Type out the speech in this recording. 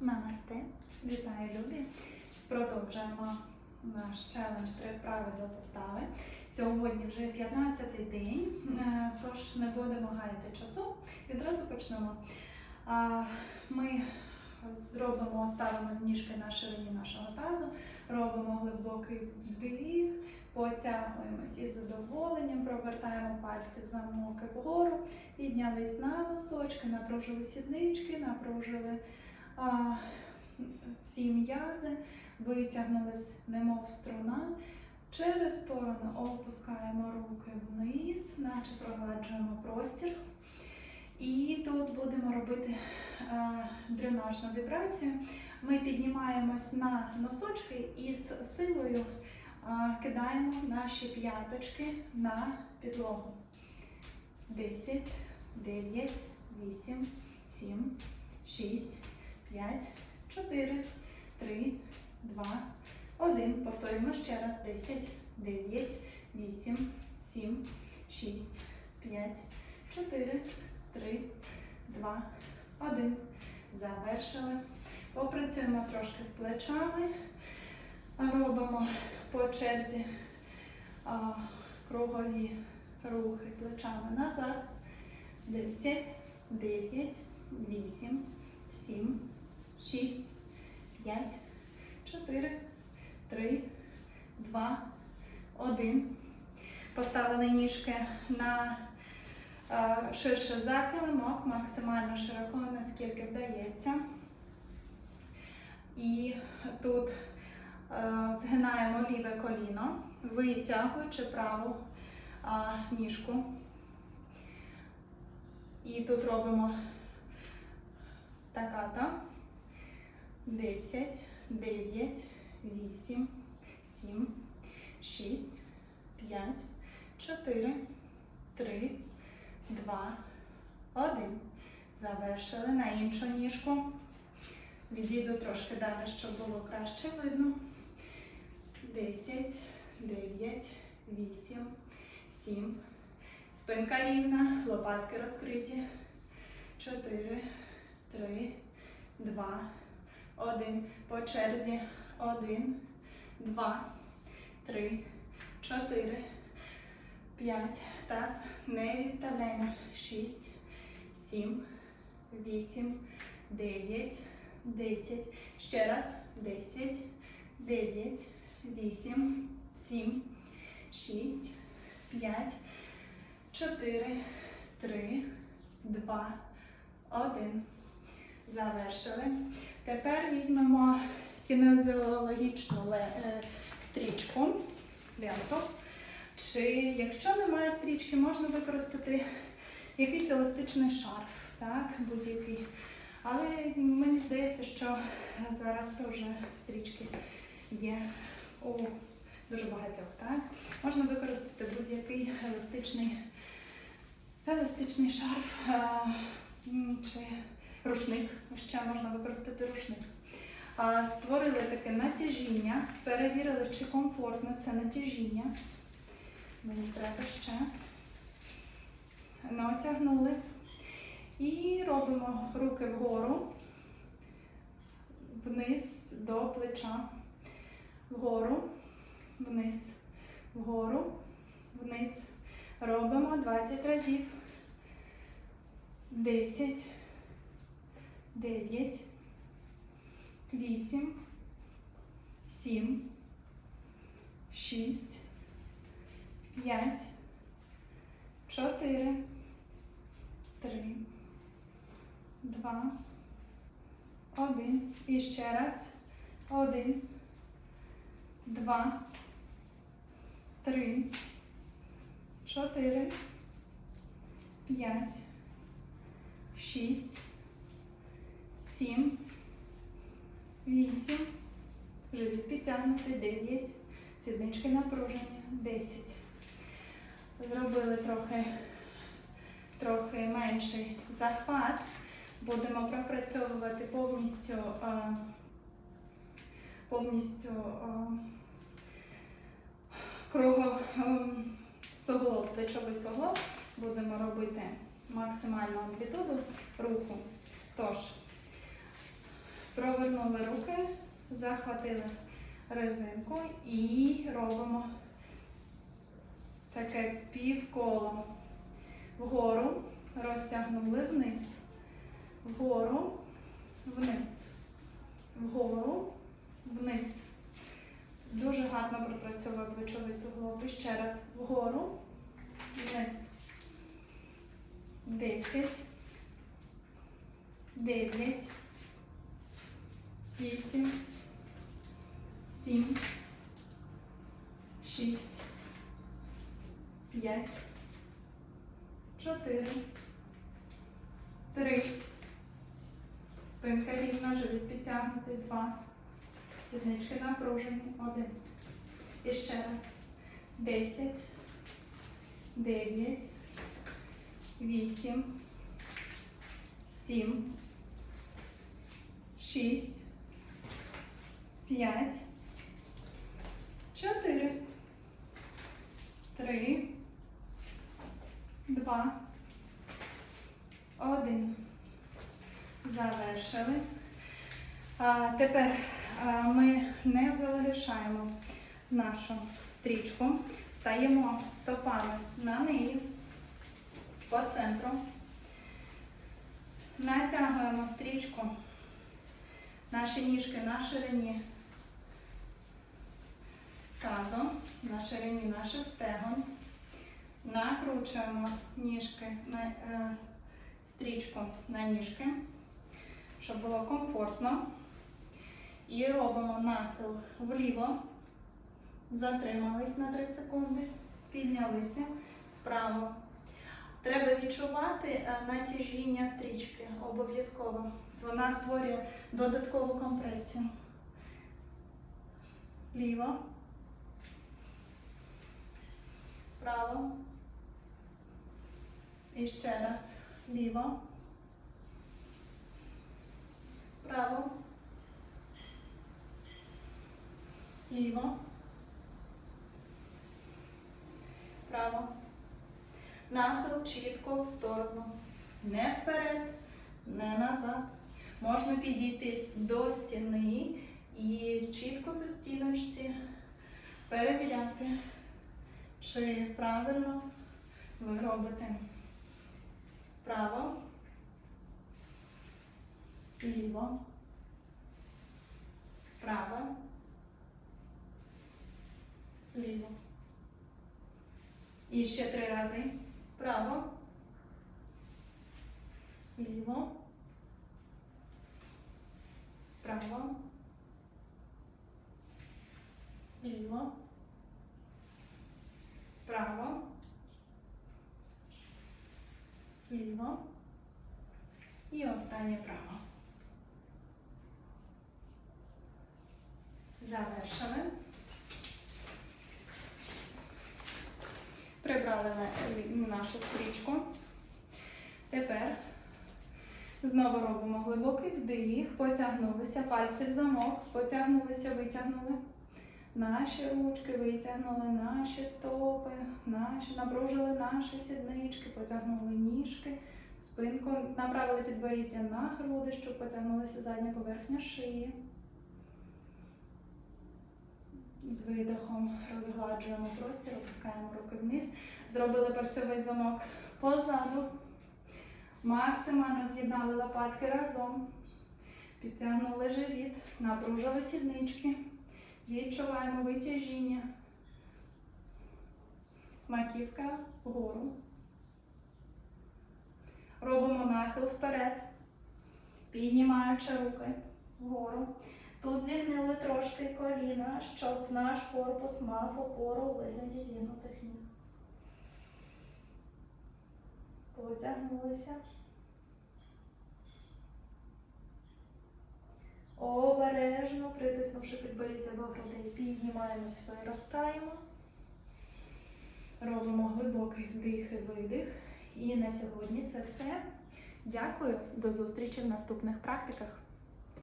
Намасте. Вітаю, любі. Продовжуємо наш челендж три вправи до постави. Сьогодні вже 15-й день, е, тож не будемо гаяти часу. Відразу почнемо. Ми зробимо, ставимо ніжки на ширині нашого тазу, робимо глибокий вдих, потягуємось із задоволенням, провертаємо пальці в замок вгору, піднялись на носочки, напружили сіднички, напружили всі м'язи, витягнулись, немов струна. Через сторону опускаємо руки вниз, наче прогладжуємо простір. І тут будемо робити е, дренажну вібрацію. Ми піднімаємось на носочки і з силою е, кидаємо наші п'яточки на підлогу. 10, 9, 8, 7, 6, 5, 4, 3, 2, 1. Повторюємо ще раз. 10, 9, 8, 7, 6, 5, 4, 3, 2, 1. Завершили. Попрацюємо трошки з плечами. Робимо по черзі кругові рухи плечами назад. 10, 9, 8, 7, 6, 5, 4, 3, 2, 1. Поставили ніжки на е, ширше за килимок, максимально широко, наскільки вдається. І тут е, згинаємо ліве коліно, витягуючи праву е, ніжку. І тут робимо стаката. 10, 9, 8, 7, 6, 5, 4, 3, 2, 1. Завершили на іншу ніжку. Відійду трошки далі, щоб було краще видно. 10, 9, 8, 7. Спинка рівна, лопатки розкриті. 4, 3, 2, 1. По черзі. 1, 2, 3, 4, 5. Таз не відставляємо. 6, 7, 8, 9, 10. Ще раз. 10, 9, 8, 7, 6, 5, 4, 3, 2, 1. Завершили. Тепер візьмемо кінезіологічну е, стрічку, ленту. Чи якщо немає стрічки, можна використати якийсь еластичний шарф, так, будь-який. Але мені здається, що зараз вже стрічки є у дуже багатьох. Так? Можна використати будь-який еластичний, еластичний шарф чи рушник. Ще можна використати рушник. Створили таке натяжіння, перевірили, чи комфортно це натяжіння. Мені треба ще. Натягнули. І робимо руки вгору, вниз до плеча. Вгору, вниз, вгору, вниз. Робимо 20 разів. 10, 9, 8, 7, 6, 5, 4, 3, 2, 1. І ще раз. 1, 2, 3, 4, 5, 6, 7, 8, живіт підтягнутий, 9, сіднички напружені, 10. Зробили трохи, трохи менший захват. Будемо пропрацьовувати повністю, повністю круго, плечовий суглоб. Будемо робити максимальну амплітуду руху. Тож, про Повернули руки, захватили резинку і робимо таке півколо. Вгору розтягнули вниз. Вгору, вниз. Вгору, вниз. Дуже гарно пропрацьовує плечовий суглоб. І ще раз вгору, вниз. Десять. Дев'ять. Вісім. Сім. Шість. П'ять. Чотири. Три. Спинка рівна, живіт підтягнутий. Два. Сіднички напружені. Один. І ще раз. Десять. Дев'ять. Вісім. Сім. Шість. П'ять. Чотири. Три. Два. Один. Завершили. А, тепер а, ми не залишаємо нашу стрічку. Стаємо стопами на неї по центру. Натягуємо стрічку. Наші ніжки на ширині тазу, на ширині наших стегон. Накручуємо ніжки на е, стрічку на ніжки, щоб було комфортно. І робимо нахил вліво. Затримались на 3 секунди, піднялися вправо. Треба відчувати е, натяжіння стрічки обов'язково. Вона створює додаткову компресію. Ліво. Право. І ще раз. Ліво. Право. Ліво. Право. Нахил чітко в сторону. Не вперед, не назад. Можна підійти до стіни і чітко по стіночці перевіряти, чи правильно ви робите право, ліво, право, ліво. І ще три рази. Право, ліво, право, ліво, право, ліво і останнє право. Завершили. Прибрали нашу стрічку. Тепер знову робимо глибокий вдих, потягнулися, пальці в замок, потягнулися, витягнули. Наші ручки витягнули, наші стопи, наші, напружили наші сіднички, потягнули ніжки, спинку, направили підборіддя на груди, щоб потягнулася задня поверхня шиї. З видихом розгладжуємо простір, опускаємо руки вниз. Зробили парцьовий замок позаду. Максимально з'єднали лопатки разом. Підтягнули живіт, напружили сіднички. Відчуваємо витяжіння. Маківка вгору. Робимо нахил вперед, піднімаючи руки вгору. Тут зігнили трошки коліна, щоб наш корпус мав опору у вигляді зігнутих ніг. Потягнулися. Обережно, притиснувши підборіддя до грудей, піднімаємось, виростаємо. Робимо глибокий вдих і видих. І на сьогодні це все. Дякую, до зустрічі в наступних практиках.